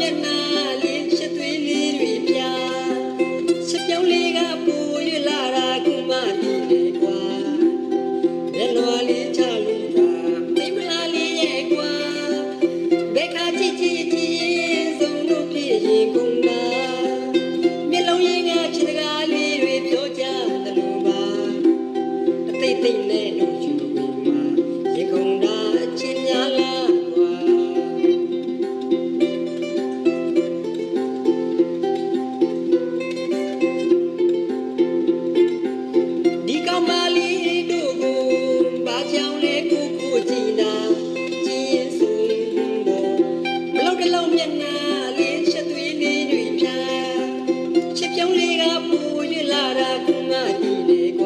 မျက်နှာလေးရှစ်သွေးလေးတွေပြရှစ်ပြောင်းလေးကပူရွလာတာကုမတီလေကွာမျက်လွာလေးချလို့သာမိမလားလေးရဲ့ကွာဘယ်ခါချစ်ချစ်ချစ်စုံလို့ဖြစ်ရင်ကုန်တာမျက်လုံးရင်းကချစ်စကားလေးတွေပြောကြတယ်လို့ပါအသိသိနဲ့လို့ ဘာကြောင့်လဲကိုကိုကြည်နာကြည်ရင်ဆိုတော့မလောက်တလုံးမျက်နှာလေးချက်သွေးလေးတွေဖြာချစ်ပြောင်းလေးကပူရွလာတာကုမကြည့်လေကွာ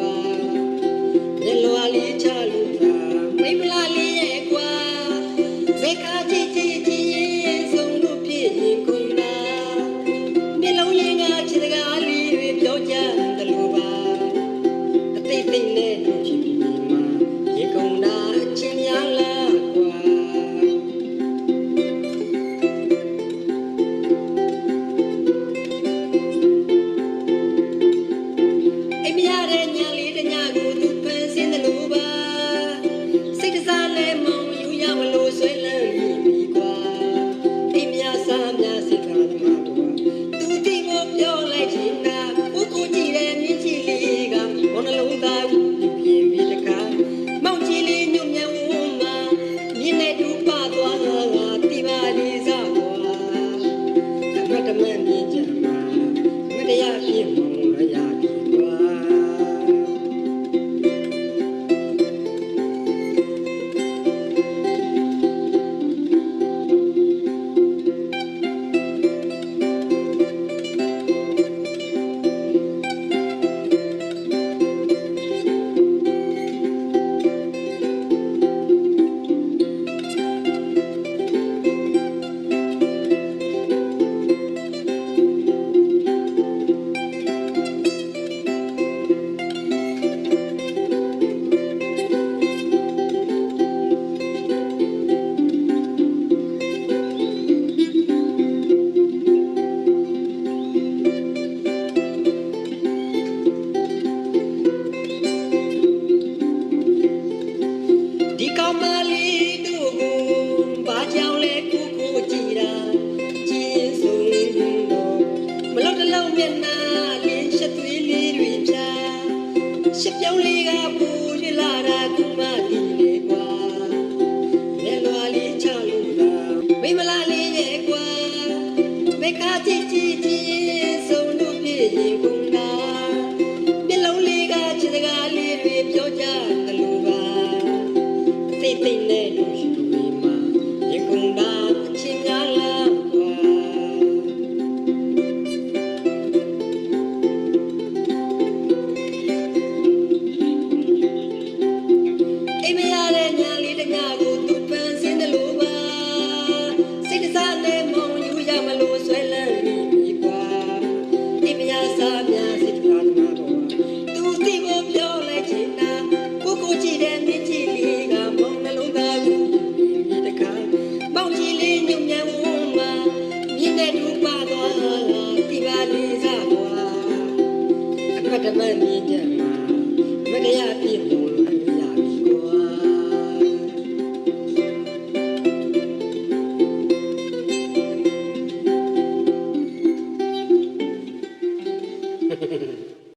အိမ်မရတဲ့ညာလေးတညာကိုသူဖန်ဆင်းတယ်လို့ပါစိတ်ကစားလဲမောင်ယူရမလို့ဆွဲလန်းမိပြီကွာအိမ်မရစားများစိတ်ကားသမားတို့သူတိကိုပြောလိုက်ချင်တာကိုကိုကြည့်တဲ့မြင့်ချီလေးကဘောနှလုံးသားကိုပြင်းပြီးတခါမောင်ကြီးလေးညွန့်ညံဝန်းမှာမြင်းနဲ့တူပါသွားငါတိပါလေးစားကွာအမတ်တမန် ရှစ်ပြောင်းလေးကပူရလာတာကုမတီလေကွာလက်လွာလေးချလို့သာမိမလားလေးရဲ့ကွာဘယ်ခါကြည့် မရစားများစိတ်ကစားသမားတော့သူသိဖို့ပြောလိုက်ချင်တာကိုကိုကြည့်တဲ့မြင့်ကြည့်လေးကမောင်နှလုံးသားကိုမြင်တကားပေါင်ကြီးလေးညုံညံဝန်းမှာမြင်တဲ့ဒူပါသွားလာတိပါလေးစားကွာအဖတ်တမန်မြင်ကြမှာမတရားပြည့်